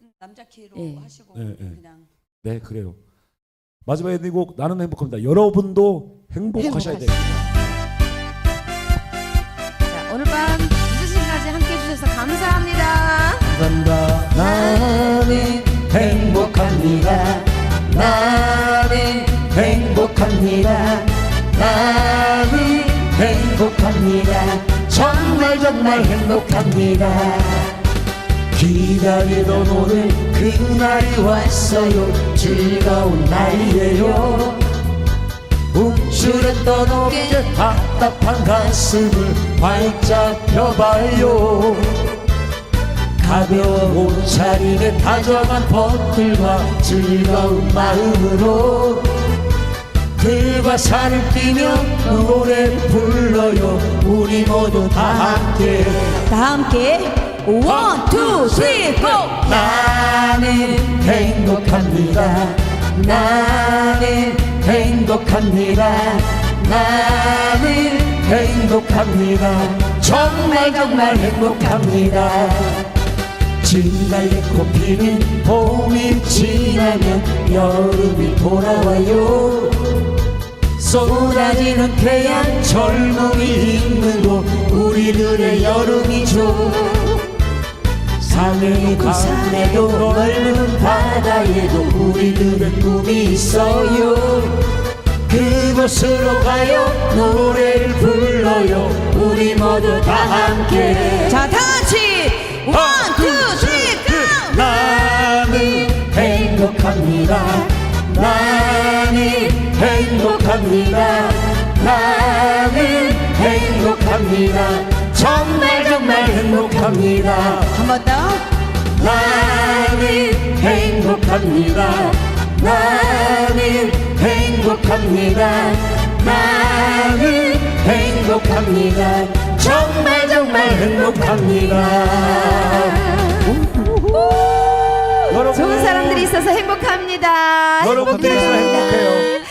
뭐 남자 키로 예. 하시고 예, 예. 그냥 네, 그래요. 마지막 엔딩곡 나는 행복합니다. 여러분도 행복하셔야 행복하시- 됩니다. 자, 오늘 밤 늦은 시간까지 함께 해 주셔서 감사합니다. 감사합니다. 나는 행복합니다. 나는 행복합니다. 나는 행복합니다. 정말 정말 행복합니다. 기다리던 오늘 그날이 왔어요. 즐거운 날이에요. 움츠렸던 어깨 답답한 가슴을 활짝 펴봐요. 가벼운 옷차림에 다정한 벗들과 즐거운 마음으로 들과 산을 뛰며 노래 불러요 우리 모두 다 함께 다 함께 원, 투, 쓰리, 포! 나는 행복합니다. 나는 행복합니다. 나는 행복합니다. 정말 정말 행복합니다. 진달래 꽃피는 봄이 지나면 여름이 돌아와요. 쏟아지는 태양 젊음이 있는 곳 우리들의 여름이죠 산에도 산에도 넓은 바다에도 우리들의 꿈이 있어요 그곳으로 가요 노래를 불러요 우리 모두 다 함께 자, 다 같이 원, 투, 쓰리, 고! 나는 행복합니다. 나는 행복합니다. 나는 행복합니다. 행복합니다. 한 번 더. 나는 행복합니다. 나는 행복합니다. 나는 행복합니다. 정말 정말 행복합니다. 좋은 사람들이 있어서 행복합니다. 여러분들이 있어 행복합니다. 행복해요.